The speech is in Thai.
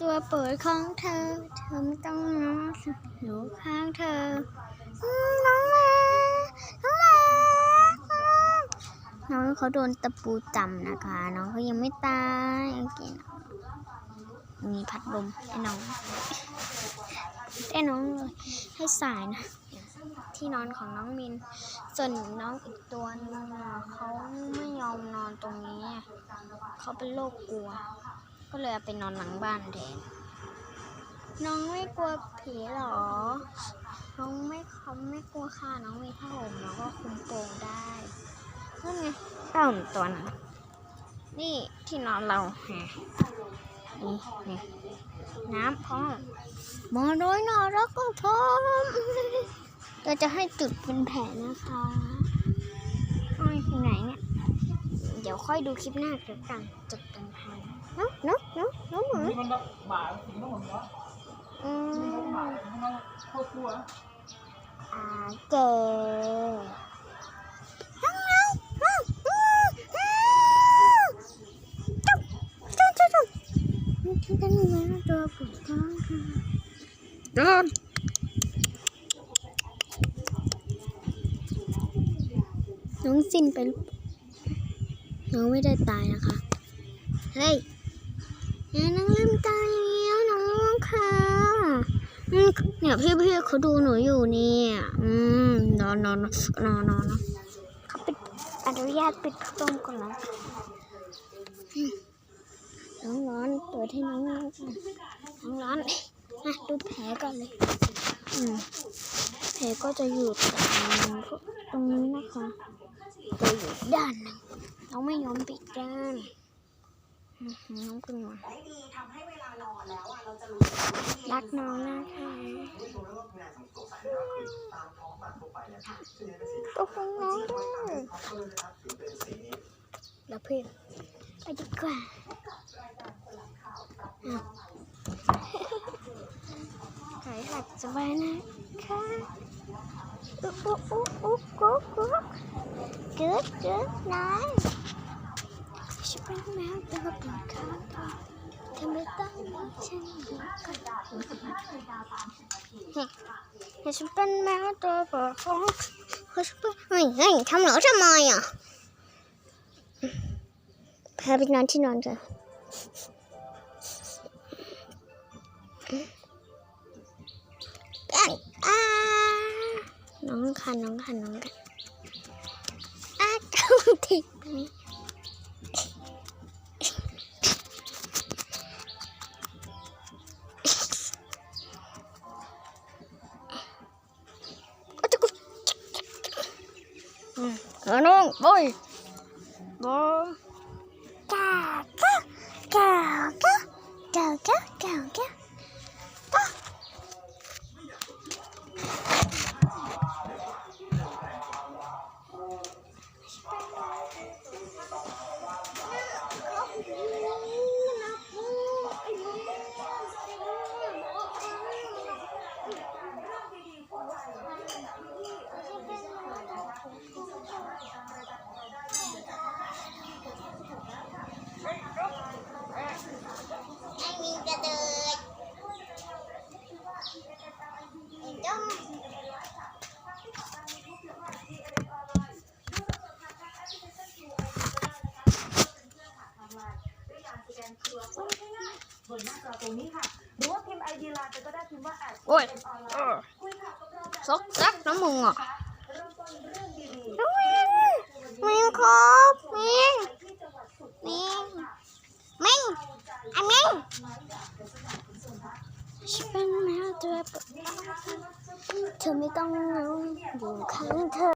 ตัวโปรดของเธอ เธอไม่ต้องน้องอยู่ข้างเธอ น้องมาน้องมาน้องเขาโดนตะปูจำนะคะ น้องเขายังไม่ตายโอเคนะมีพัดลมให้น้องให้น้องเลยให้สายนะ ที่นอนของน้องมิน ส่วนน้องอีกตัวนึงเขาไม่ยอมนอนตรงนี้ เขาเป็นโรคกลัว ก็เลยเอาไปนอนหลังบ้านแทนน้องไม่กลัวผีหรอ น้องไม่เขาไม่กลัวค่ะ น้องมีผ้าห่มแล้วก็คลุมโปงได้นั่นไงผ้าห่มตัวนั้นนี่ที่นอนเราฮะนี่นี่น้ำพร้อมมาโดยน่ารักก็พร้อมเราจะให้จุดเป็นแผลนะคะอ้อยที่ไหนเนี่ย เดี๋ยวค่อยดูคลิปหน้าเดี๋ยวกันจุดเป็น มันแบบหมาสิงต้องหมดเนาะอืนี่มันหมามมันโคตรกลัวอ่าเจกันนะตัวผู้ท้องค่ะเดินน้องสิ้นไปน้องไม่ได้ตายนะคะ เฮ้ย เฮ้ยน้องเริ่มตายแล้วน้องค่ะอืมเนี่ยพี่พี่ๆเขาดูหนูอยู่เนี่ย อืมนอนนอนนอนนอนนอนเขาปิดอนุญาตปิดพัดลมก่อนแล้วอืมน้องร้อนเปิดให้น้องร้อนก่อนน้องร้อนอะดูแผลก่อนเลย อืมแผลก็จะอยู่ตรงตรงนี้นะคะจะอยู่ด้านหนึ่งน้องไม่ยอมปิดด้านอือหือ น้องเป็นหมารักน้องนะคะตัวของน้องด้วยแล้วเพื่อนไปดีกว่าอะหายหลักสบายนะคะอุ๊บอุ๊บอุ๊บกุ๊กกุ๊กเกึ๊ดกึ๊ดนาย เป็นแมวตัวโปรดของเธอเธอไมต้องมีฉันอยู่กันเฮ้ยเฮ้ยฉันเป็นแมวตัวโปรดของเธอฉันเป็นเฮ้ยเฮ้ยทำหรอทำไมอะพาไปนอนที่นอนจ้ะกันอ่าน้องคันน้องคันน้องคันอ้าจ้าติดตรงนี้อ Anong? Boy! Bo! Go, go, go, go, go, go, go. Ba! บนหน้าจอตรงนี้ค่ะ หรือว่าพิมพ์ไอดีไลน์ไปก็ได้พิมพ์ว่าแอดโอ้ยออนไลเออน์คุยข่าวกับเราแบบซกซักน้ำมึงอะเริ่มต้นเรื่องดีน้องมิงมิงครับมิงๆที่จังหวัดสุโขมิงมิงไอ้มิงฉันเป็นแมวตัวโปรดเธอไม่ต้องเหงาอยู่ข้างเธอ